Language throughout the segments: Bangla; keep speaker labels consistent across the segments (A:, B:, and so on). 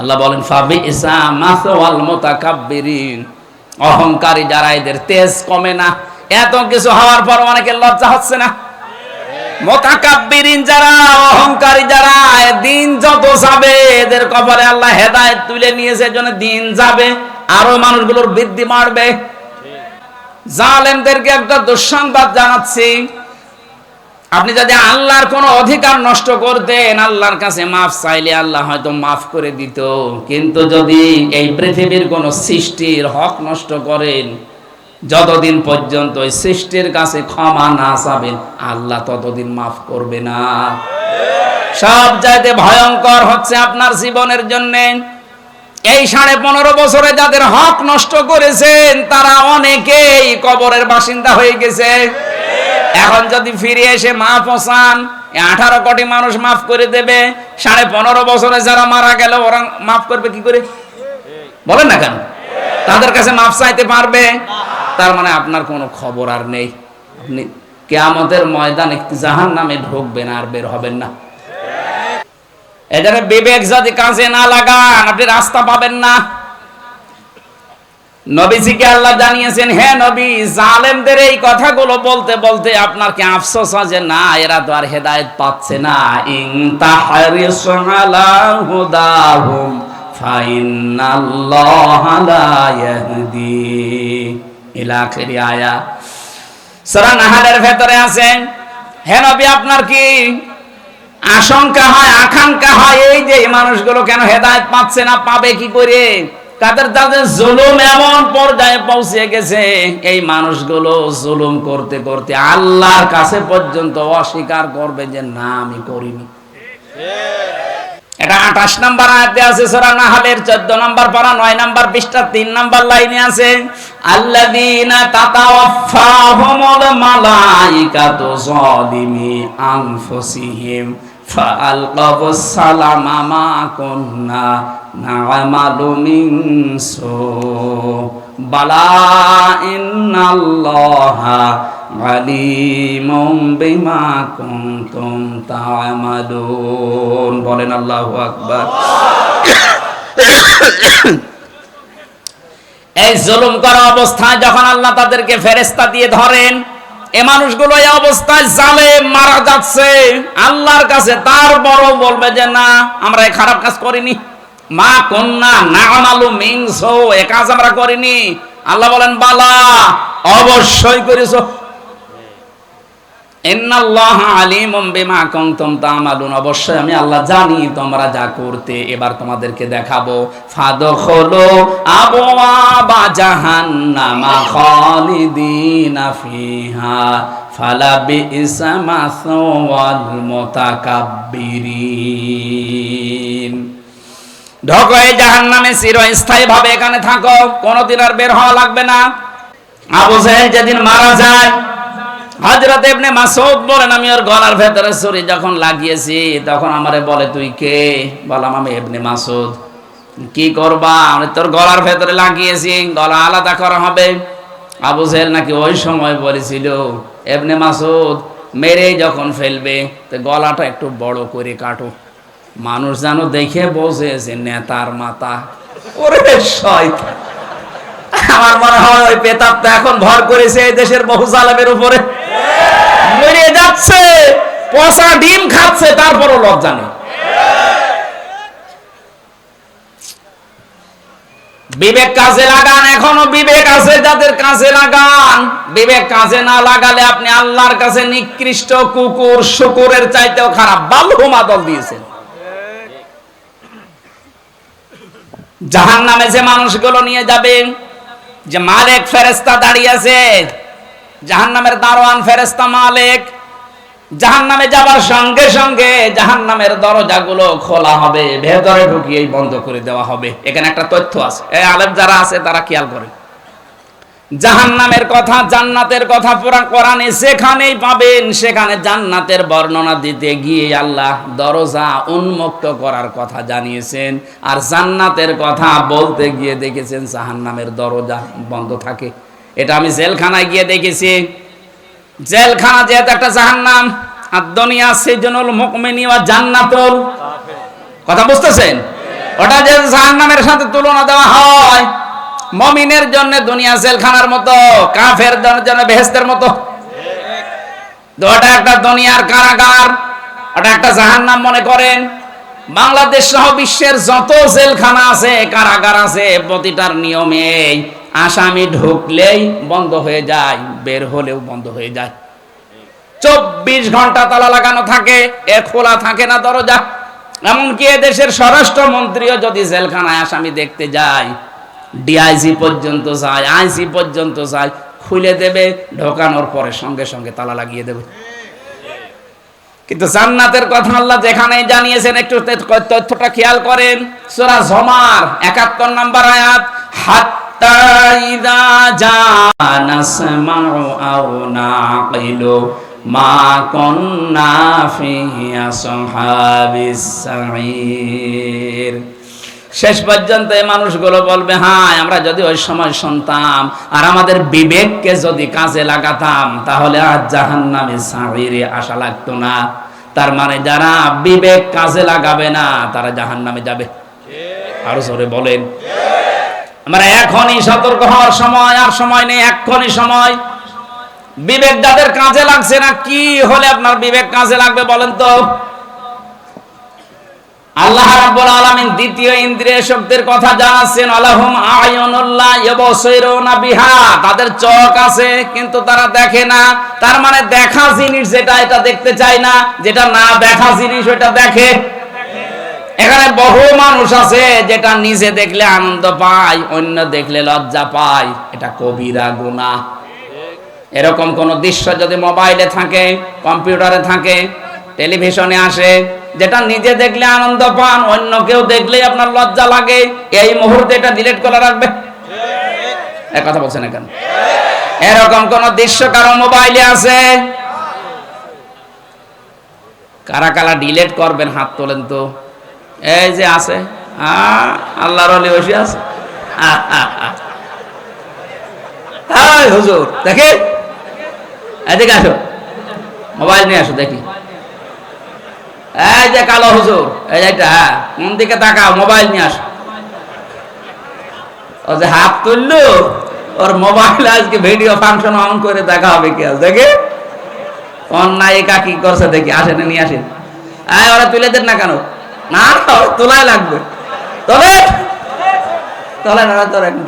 A: আল্লাহ বলেন, ফাবি ইসা মুতাকাব্বিরিন। অহংকারী যারা এদের তেজ কমে না, এত কিছু হওয়ার পর অনেকের লজ্জা হচ্ছে না। যারা, অহংকারী যারা দিন যত যাবে, এদের কপালে আল্লাহ হেদায়েত তুলে নিয়েছে জন্য দিন যাবে, আরও মানুষগুলোর বৃদ্ধি বাড়বে। জালেমদেরকে একটা দুঃসংবাদ জানাচ্ছি। আপনি যদি আল্লাহর কোনো অধিকার নষ্ট করতেন, আল্লাহর কাছে মাফ চাইলে আল্লাহ হয়তো মাফ করে দিত। কিন্তু যদি এই পৃথিবীর কোনো সৃষ্টির হক নষ্ট করেন, যতদিন পর্যন্ত ওই সৃষ্টির কাছে ক্ষমা না চাবেন, আল্লাহ ততদিন মাফ করবে না। সব চাইতে ভয়ঙ্কর হচ্ছে আপনার জীবনের জন্য, এই সাড়ে পনেরো বছরে যাদের হক নষ্ট করেছেন, তারা অনেকেই কবরের বাসিন্দা হয়ে গেছে। এখন যদি ফিরে এসে মাফ হসান আঠারো কোটি মানুষ মাফ করে দেবে, সাড়ে পনেরো বছরে যারা মারা গেল, ওরা মাফ করবে কি করে? বলেন না কেন? তাদের কাছে মাফ চাইতে পারবে, তার মানে আপনার কোনো খবর আর নেই। আপনি কেয়ামতের ময়দানে জাহান নামে ঢুকবেন, আর বের হবেন না। এদের বিবেক যদি কাজে না লাগান, আপনি রাস্তা পাবেন না। নবীজিকে আল্লাহ জানিয়েছেন, হে নবী, জালেমদের এই কথাগুলো বলতে বলতে আপনার কি আফসোস আছে না, এরা তো আর হেদায়েত পাচ্ছে না। ইন তাহরিস আলা হুদাহুম ফাইনাল্লাহা লা ইয়াহদি। ইলা আখিরি আয়া। সূরা নাহালের ভেতরে আছে, হে নবী, আপনার কি আশঙ্কা হয়, আকাঙ্ক্ষা হয় এই যে মানুষগুলো কেন হেদায়েত পাচ্ছে না, পাবে কি করে? তাদের তাদের জুলুম এমন পর্যায়ে পৌঁছে গেছে, এই মানুষগুলো জুলুম করতে করতে আল্লাহর কাছে পর্যন্ত অস্বীকার করবে যে, না, আমি করিনি। এটা আঠাশ নাম্বার আছে, সূরা নাহালের 14 নাম্বার পারা 9 নাম্বার পৃষ্ঠা 3 নাম্বার লাইনে আছে আনফুসিহিম। فألقوا السلام ما كنا نعمل من سوء بلى إن الله عليم بما كنتم تعملون বলেন আল্লাহু আকবার এই জুলুম করা অবস্থায় যখন আল্লাহ তাদেরকে ফেরেস্তা দিয়ে ধরেন এ মানুষগুলো এই অবস্থায় জালে মারা যাচ্ছে। আল্লাহর কাছে তার বড় বলবে যে, না, আমরা এই খারাপ কাজ করিনি। মা কন্যা না আমালু মিংস এ কাজ আমরা করিনি। আল্লাহ বলেন, বালা, অবশ্যই করেছ ইন্নাল্লাহ আলিমুম বিমা কুনতুম তামালুন অবশ্যই আমি আল্লাহ জানি তোমরা যা করতে, এবার তোমাদেরকে দেখাবো। এই জাহান্নামে চিরস্থায়ী ভাবে এখানে থাকো, কোনোদিন আর বের হওয়া লাগবে না। আবু যেদিন মারা যায় হজরত ইবনে মাসউদ বলেন, আমি ওর গলার ভেতরে ছুরি যখন লাগিয়েছি, তখন আমারে বলে, তুই কে? বললাম, আমি ইবনে মাসউদ। কি করবা? আমি তোর গলার ভেতরে লাগিয়েছি, গলা আলাদা করা হবে। আবু জেহেল নাকি ওই সময় বলেছিল এবনে মাসুদ মেরে যখন ফেলবে, তো গলাটা একটু বড় করে কাটো। মানুষ যেন দেখে বসে যে নেতার মাথা। ওরে শয়তান। আমার মনে হয় ওই পেতাবটা এখন ভর করেছে এই দেশের বহু জালেমের উপরে। মরে যাচ্ছে, পচা ডিম খাচ্ছে, তারপরও লজ্জা নেই। বিবেক কাজে লাগান, এখনও বিবেক আছে যাদের কাজে লাগান। বিবেক কাজে না লাগালে আপনি আল্লাহর কাছে নিকৃষ্ট কুকুর, শুকুরের চাইতেও খারাপ। বালহুমা দল দিয়েছেন। জাহান নামে যে মানুষগুলো নিয়ে যাবেন যে মালিক ফেরেস্তা দাঁড়িয়ে আছে জাহান নামের দারোয়ান ফেরেস্তা মালিক। জাহান নামে যাবার সঙ্গে সঙ্গে জাহান নামের দরজাগুলো খোলা হবে, ভেতরে ঢুকিয়েই বন্ধ করে দেওয়া হবে। এখানে একটা তথ্য আছে। এই আলেম যারা আছে, তারা খেয়াল করে জাহান নামের কথা, জান্নাতের কথা পুরা কোরআনে সেখানেই পাবেন। সেখানে জান্নাতের বর্ণনা দিতে গিয়ে আল্লাহ দরজা উন্মুক্ত করার কথা জানিয়েছেন। আর জান্নাতের কথা বলতে গিয়ে দেখেছেন জাহান নামের দরজা বন্ধ থাকে। এটা আমি জেলখানায় গিয়ে দেখেছি। জেলখানা যেহেতু একটা জাহান্নাম, আর দুনিয়া সেজনুল মুকমিনি ওয়া জান্নাতুল। কথা বুঝতেছেন? ওটা যে জাহান্নামের সাথে তুলনা দেওয়া হয়, মমিনের জন্য দুনিয়া জেলখানার মতো, কাফের জন্য বেহেস্তের মতো। ওটা একটা দুনিয়ার কারাগার, ওটা একটা জাহান্নাম মনে করেন। বাংলাদেশ সহ বিশ্বের যত জেলখানা আছে, কারাগার আছে, প্রতিটার নিয়মে আসামি ঢুকলেই বন্ধ হয়ে যায়, বের হলেও বন্ধ হয়ে যায়। চব্বিশ ঘণ্টা তালা লাগানো থাকে, এ খোলা থাকে না দরজা। এমনকি দেশের স্বরাষ্ট্রমন্ত্রীও যদি জেলখানায় আসামি দেখতে যায়, ডিআইজি পর্যন্ত যায় আইসি পর্যন্ত যায়, খুলে দেবে, ঢোকানোর পরে সঙ্গে সঙ্গে তালা লাগিয়ে দেবে। কিন্তু জান্নাতের কথা আল্লাহ যেখানে জানিয়েছেন, একটু তথ্যটা খেয়াল করেন। সূরা জমার 71 নাম্বার আয়াত শেষ পর্যন্ত এই মানুষগুলো বলবে হ্যাঁ আমরা যদি ওই সময় শুনতাম আর আমাদের বিবেককে যদি কাজে লাগাতাম, তাহলে আর জাহান নামে সাঁড়িয়ে আসা লাগতো না। তার মানে যারা বিবেক কাজে লাগাবে না, তারা জাহান নামে যাবে। আরও জোরে বলেন। আমরা এখনই সতর্ক হওয়ার সময়, আর সময় নেই এখনই সময়। বিবেক যাদের কাজে লাগছে না, কি হলে আপনার বিবেক কাজে লাগবে বলেন তো? আল্লাহ রাব্বুল আলামিন দ্বিতীয় ইন্দ্রিয় শক্তির কথা জানাচ্ছেন, আলাহুম আয়ুনুল্লাহ ইয়াবসিরুনা বিহা। তাদের চোখ আছে, কিন্তু তারা দেখে না। তার মানে দেখা জিনিস যেটা, এটা দেখতে চায় না। যেটা না দেখা জিনিস, ওটা দেখে। এখানে বহু মানুষ আছে যেটা নিজে দেখলে আনন্দ পায়, অন্য দেখলে লজ্জা পায়। এটা কবিরা গুনাহ এরকম কোন দৃশ্য যদি মোবাইলে থাকে, কম্পিউটারে থাকে, টেলিভিশনে আসে, যেটা নিজে দেখলে আনন্দ পান, অন্য কেউ দেখলেই আপনার লজ্জা লাগে, এই মুহূর্তে এটা ডিলেট করে রাখবে। এক কথা বলছেন না কেন? এরকম কোন দৃশ্য কারও মোবাইলে আছে? কারা কারা ডিলেট করবেন, হাত তোলেন তো। এই যে আছে। আল্লাহর অলি বসে আছে। হাই, হুজুর, দেখে। এদিকে আসো। মোবাইল নিয়ে আসো, দেখি। এই যে কালো হুজুর, এই যে এটা হ্যাঁ কোন দিকে তাকাও, মোবাইল নিয়ে আসো। ও যে হাত তুললো, ওর মোবাইল আজকে ভিডিও ফাংশন অন করে দেখা হবে কি আজ দেখে। অন্যায়িকা কি করছে, দেখি, আসেন, নিয়ে আসেন। এই, ওরা তুলে দেন না কেন? না তোলাই লাগবে। তবে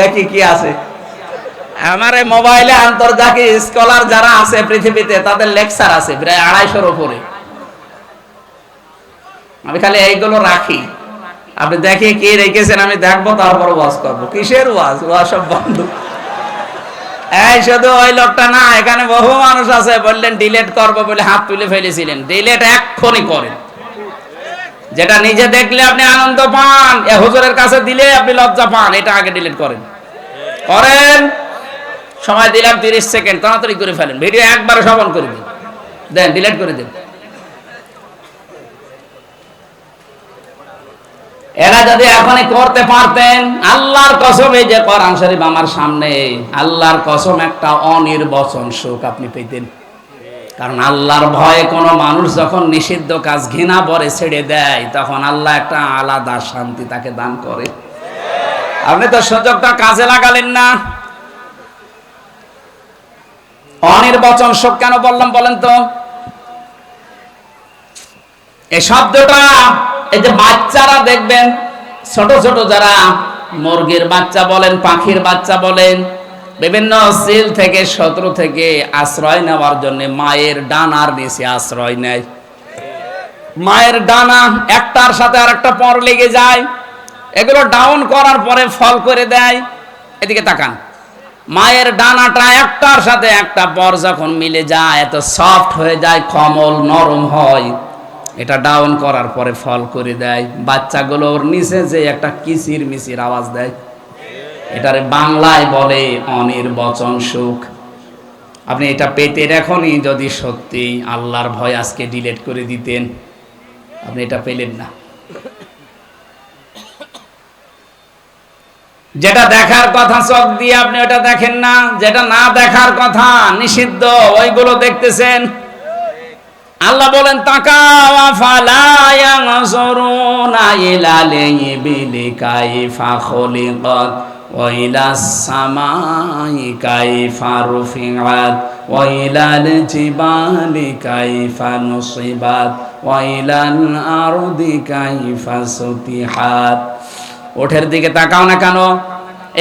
A: দেখি কি আছে। আমার মোবাইলে আন্তর্জাতিক স্কলার যারা আছে পৃথিবীতে, তাদের লেকচার আছে প্রায় আড়াইশোর উপরে। আমি খালি এইগুলো রাখি। আপনি দেখে কি রেখেছেন, আমি দেখব, তারপর ওয়াজ করব। কিসের ওয়াজ ওয়াজ সব বন্ধ। এই, শুধু ওই লোকটা না, এখানে বহু মানুষ আছে, বললেন ডিলেট করব বলে হাত তুলে ফেলেছিলেন। ডিলেট এক্ষুনি করেন। যেটা নিজে দেখলে আপনি আনন্দ পান, এ হুজুরের কাছে দিলে আপনি লজ্জা পান, এটা আগে ডিলিট করেন। করেন, সময় দিলাম তিরিশ সেকেন্ড, তাড়াতাড়ি করে ফেলেন ভিডিও একবারে সবন করে দিন দেন ডিলিট করে দিন। এরা যদি এখনই করতে পারতেন, আল্লাহর কসম, এই যে কোরআন শরীফ আমার সামনে, আল্লাহর কসম একটা অনির্বচন সুখ আপনি পেতেন। কারণ আল্লাহর ভয়ে কোনো মানুষ যখন নিষিদ্ধ কাজ ঘৃণা পরে ছেড়ে দেয়, তখন আল্লাহ একটা আলাদা শান্তি তাকে দান করে। আপনি তো সুযোগটা কাজে লাগালেন না। অনির্বচন শোক কেন বললাম বলেন তো? এই শব্দটা, এই যে বাচ্চারা দেখবেন, ছোট ছোট যারা মুরগির বাচ্চা বলেন, পাখির বাচ্চা বলেন বিভিন্ন সিল থেকে, শত্রু থেকে আশ্রয় নেওয়ার জন্য মায়ের ডানার নিচে আশ্রয় নেয়। মায়ের ডানা একটার সাথে আর একটা পর লেগে যায়, এগুলো ডাউন করার পরে ফল করে দেয়। এদিকে তাকান, মায়ের ডানাটা একটার সাথে একটা পর যখন মিলে যায়, এত সফট হয়ে যায়, কমল নরম হয়। এটা ডাউন করার পরে ফল করে দেয়। বাচ্চাগুলো ওর নিচে যে একটা কিচির মিচির আওয়াজ দেয়। এটারে বাংলায় বলে অনির্বচন সুখ। আপনি এটা পেতে এখনই যদি সত্যি আল্লাহর ভয় আজকে ডিলেট করে দিতেন। আপনি এটা পেলেন না। যেটা দেখার কথা চোখ দিয়ে আপনি ওটা দেখেন না, যেটা না দেখার কথা নিষিদ্ধ, ওইগুলো দেখতেছেন। আল্লাহ বলেন খুলিকাত। কাইফা রুফিআত ওয়া ইলাল জিবালি কাইফা নুসিবাত ওয়া ইলাল আরদি কাইফা সুতিহাত ওঠের দিকে তাকাও না কেন?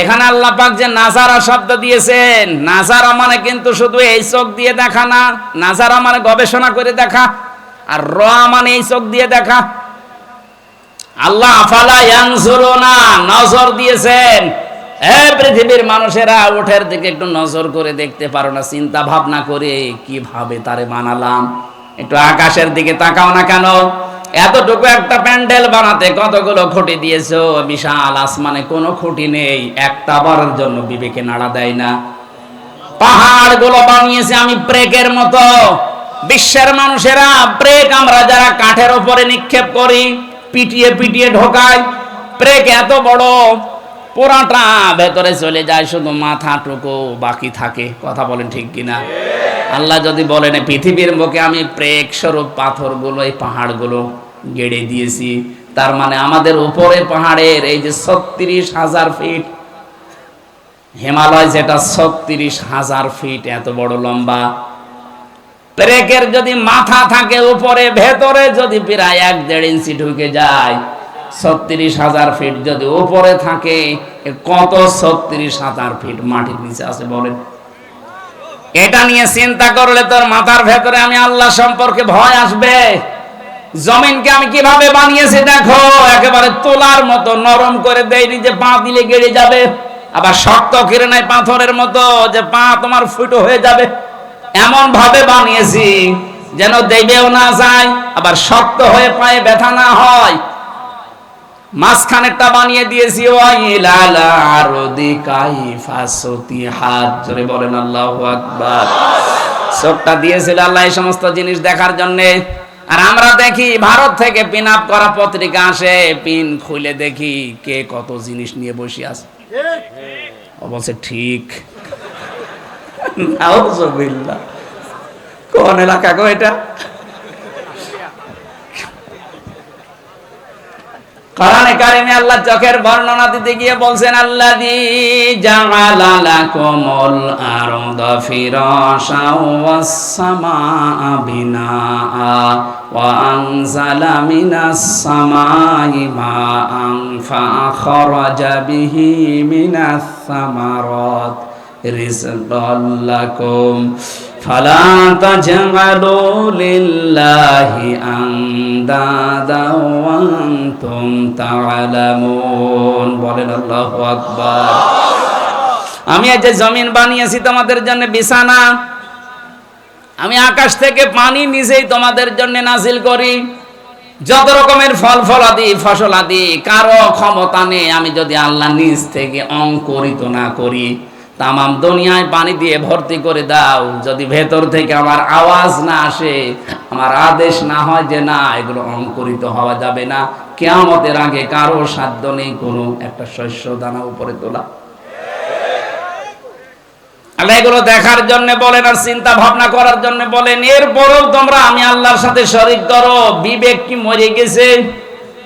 A: এখানে আল্লাহ পাক যে নাজারা শব্দ দিয়েছেন। নাজারা মানে কিন্তু শুধু এই চোখ দিয়ে দেখা না নাজারা মানে গবেষণা করে দেখা। আর র মানে এই চোখ দিয়ে দেখা। আল্লাহ, আফালা ইয়ানজুরুনা, নজর দিয়েছেন। পৃথিবীর মানুষেরা ওঠের দিকে একটু নজর করে দেখতে পারো না, চিন্তা ভাবনা করে কীভাবে তারে বানালাম। একটু আকাশের দিকে তাকাও না কেন? এতটুকু একটা প্যান্ডেল বানাতে কতগুলো খুঁটি দিয়েছ? বিশাল আসমানে কোনো খুঁটি নেই, একটা বারের জন্য বিবেকে নাড়া দেয় না। পাহাড়গুলো বানিয়েছে আমি প্রেকের মতো। বিশ্বের মানুষেরা প্রেক আমরা যারা কাঠের ওপরে নিক্ষেপ করি, পিটিয়ে পিটিয়ে ঢোকাই। প্রেক এত বড় পোড়াটা ভেতরে চলে যায়, শুধু মাথাটুকু বাকি থাকে। কথা বলেন ঠিক কিনা? আল্লাহ যদি বলেন পৃথিবীর মুখে আমি প্রেক স্বরূপ পাথরগুলো, এই পাহাড়গুলো গেড়ে দিয়েছি। তার মানে আমাদের উপরে পাহাড়ের এই যে ছত্রিশ হাজার ফিট হিমালয়, যেটা ছত্রিশ হাজার ফিট এত বড় লম্বা। প্রেকের যদি মাথা থাকে উপরে, ভেতরে যদি প্রায় এক দেড় ইঞ্চি ঢুকে যায় ছত্রিশ হাজার ফিট যদি উপরে থাকে কত ছত্রিশ হাজার ফিট মাটির নিচে আছে বলেন? এটা নিয়ে চিন্তা করলে তোর মাথার ভেতরে আমি আল্লাহ সম্পর্কে ভয় আসবে। জমিনকে আমি কীভাবে বানিয়েছি দেখো, একেবারে তোলার মতো নরম করে দেয়নি যে পা দিলে গেড়ে যাবে, আবার শক্ত কিরে নাই পাথরের মতো যে পা তোমার ফুটো হয়ে যাবে। এমন ভাবে বানিয়েছি যেন দেবেও না যায়, আবার শক্ত হয়ে পায়ে ব্যথা না হয়। মাঝখানেরটা বানিয়ে দিয়েছি জোরে বলেন, আল্লাহু আকবার। চোখটা দিয়েছিল আল্লাহ এই সমস্ত জিনিস দেখার জন্য। আর আমরা দেখি ভারত থেকে পিন আপ করা পত্রিকা আসে পিন খুলে দেখি কে কত জিনিস নিয়ে বসে আছে। বলছে, ঠিক। কোন এলাকা গো এটা? কোরআনে কারিমে আল্লাহ চোখের বর্ণনা দিতে গিয়ে বলছেন, আল্লাযী জাআলা লাকুমুল আরদা ফিরাশা ওয়াস সামাআ বিনাআ ওয়া আনজালা মিনাস সামাই মাআন ফাআখরাজা বিহি মিনাস সামারাত ফালা তাজআলু লিল্লাহি আনদাদা ওয়া আনতুম তা'লামুন বলেন আমি যে জমিন বানিয়েছি তোমাদের জন্য বিছানা, আমি আকাশ থেকে পানি নিজেই তোমাদের জন্য নাজিল করি। যত রকমের ফল ফলাদি ফসল আদি কারও ক্ষমতা নেই, আমি যদি আল্লাহ নিজ থেকে অঙ্কুরিত না করি। তামাম দুনিয়ায় পানি দিয়ে ভর্তি করে দাও। যদি ভেতর থেকে আমার আওয়াজ না আসে, আমার আদেশ না হয় যে না, এগুলো অঙ্কুরিত হওয়া যাবে না। কেয়ামতের আগে কারও সাধ্য নেই কোনো একটা শস্য দানা উপরে তোলা। এগুলো দেখার জন্য বলেন আর চিন্তা ভাবনা করার জন্য বলেন, এরপরেও তোমরা আমি আল্লাহর সাথে শরিক করো বিবেক কি মরে গেছে?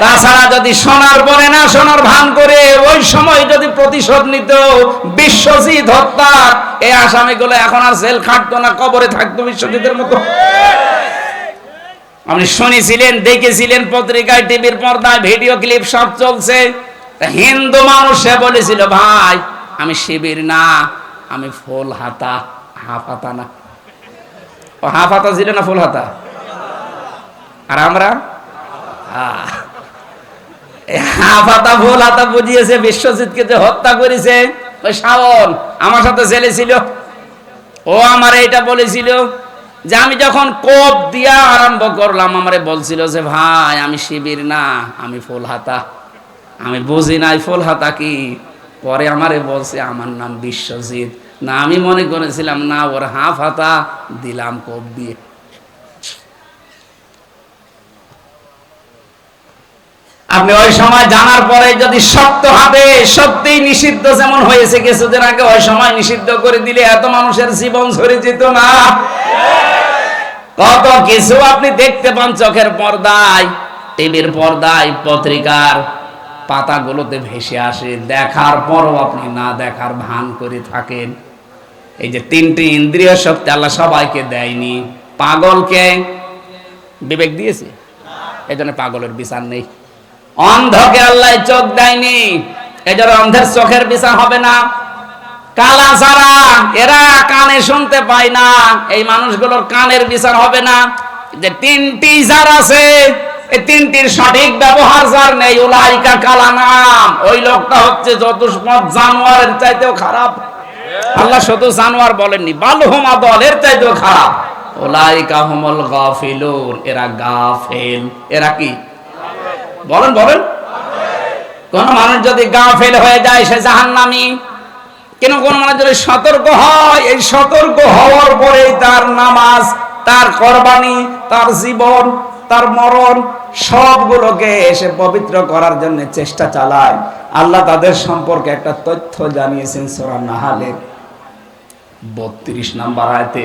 A: তাছাড়া যদি সোনার পরে না সোনার ভান করে, ওই সময় যদি প্রতিশোধ নিত, বিশ্বজিৎ হত্যা এই আসামিগুলো এখন আর জেল খাটতো না, কবরে থাকতো বিশ্বজিতের মতো। আপনি শুনেছিলেন, দেখেছিলেন পত্রিকায়, টিভির পর্দায়, ভিডিও ক্লিপ সব চলছে। হিন্দু মানুষ বলেছিল, ভাই, আমি শিবির না, আমি ফুল হাতা হাফ হাতা না। ও হাফ হাতা ছিল না, ফুল হাতা? আর আমরা? আহ হাফাতা ভুল হাতা বুঝিয়েছে, বিশ্বজিৎকে যে হত্যা করেছে। শাওন, আমার সাথে ছেলে ছিল। ও আমার এইটা বলেছিল যে আমি যখন কোপ দিয়া আরম্ভ করলাম, আমারে বলছিল যে, ভাই, আমি শিবির না, আমি ফুল হাতা। আমি বুঝি নাই ফুল হাতা কি? পরে আমারে বলছে, আমার নাম বিশ্বজিৎ। না, আমি মনে করেছিলাম, না, ওর হাফ হাতা দিলাম কোপ দিয়ে। আপনি ওই সময় জানার পরে যদি শক্ত হাতে সত্যি নিষিদ্ধ যেমন হয়েছে, কিছুদিন আগে ওই সময় নিষিদ্ধ করে দিলে এত মানুষের জীবন ঝরে যেত না। কত কিছু আপনি দেখতে পান চোখের পর্দায়, টিভির পর্দায়, পত্রিকার পাতাগুলোতে ভেসে আসে, দেখার পরও আপনি না দেখার ভান করে থাকেন। এই যে তিনটি ইন্দ্রিয় শক্তি আল্লাহ সবাইকে দেয়নি। পাগলকে বিবেক দিয়েছে? এই জন্য পাগলের বিচার নেই। অন্ধকে আল্লাহ চোখ দেয়নি। এই জন্য অন্ধের চোখের বিচার হবে না। কালা ছাড়া এরা কানে শুনতে পায় না। এই মানুষগুলোর কানের বিচার হবে না। যে তিনটি যার আছে, এই তিনটির সঠিক ব্যবহার যার নেই, উলাইকা কালা নাম। ওই লোকটা হচ্ছে চতুষ্পদ জানোয়ারের চাইতেও খারাপ। আল্লাহ শুধু জানোয়ার বলেননি, বালহুমা দলের চাইতেও খারাপ। ওলাইকা হুমল গাফিলুন, এরা গাফেল। এরা কি? বলেন বলেন। কোন মানুষ যদি গা ফেল হয়ে যায়, সে জাহান্নামী। কেন কোন মানুষ যদি সতর্ক হয়, এই সতর্ক হওয়ার পরেই তার নামাজ, তার কোরবানি, তার জীবন, তার মরণ, সবগুলোকে এসে পবিত্র করার জন্য চেষ্টা চালায়। আল্লাহ তাদের সম্পর্কে একটা তথ্য জানিয়েছেন সোরা নাহালে বত্রিশ নাম্বার আয়তে।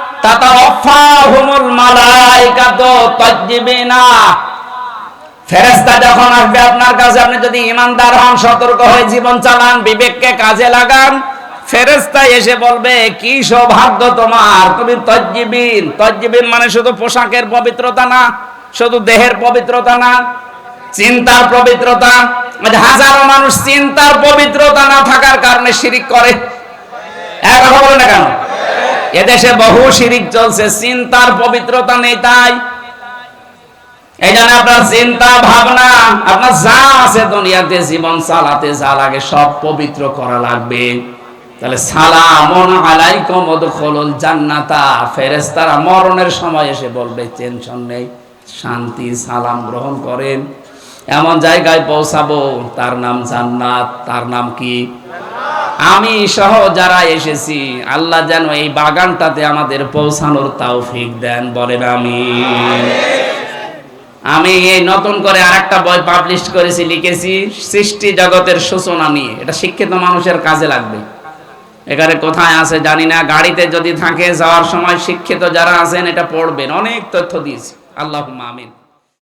A: ফেরেশতা যখন আসবে আপনার কাছে, আপনি যদি ইমানদার হন, সতর্ক হয়ে জীবন চালান, বিবেককে কাজে লাগান এসে বলবে, কি তোমার, তুমি তজ্জিবিন। তজ্জিবিন মানে শুধু পোশাকের পবিত্রতা না, শুধু দেহের পবিত্রতা না, চিন্তার পবিত্রতা। মানে হাজারো মানুষ চিন্তার পবিত্রতা না থাকার কারণে শিরিক করে। এক কথা বলে না কেন? এদেশে বহু শিরিক চলছে, চিন্তার পবিত্রতা নেই তাই। এই জন্য আপনার চিন্তা, ভাবনা, আপনার যা আছে দুনিয়াতে, জীবন চালাতে যা লাগে, সব পবিত্র করা লাগবে। তাহলে সালামন আলাইকুম ওদখুলুল জান্নাতা। ফেরেশতারা মরণের সময় এসে বলবে, টেনশন নেই, শান্তি, সালাম গ্রহণ করেন। এমন জায়গায় পৌঁছাবো, তার নাম জান্নাত, তার নাম কি? আমি সহ যারা এসেছি, আল্লাহ যেন এই বাগানটাতে আমাদের পৌঁছানোর তৌফিক দেন, বলেন আমি আমি এই নতুন করে আরেকটা বই পাবলিশ করেছি, লিখেছি, সৃষ্টি জগতের সূচনা নিয়ে। এটা শিক্ষিত মানুষের কাজে লাগবে। এখানে কোথায় আছে জানি না, গাড়িতে যদি থাকে, যাওয়ার সময় শিক্ষিত যারা আছেন, এটা পড়বেন। অনেক তথ্য দিয়েছি। আল্লাহ আমিন।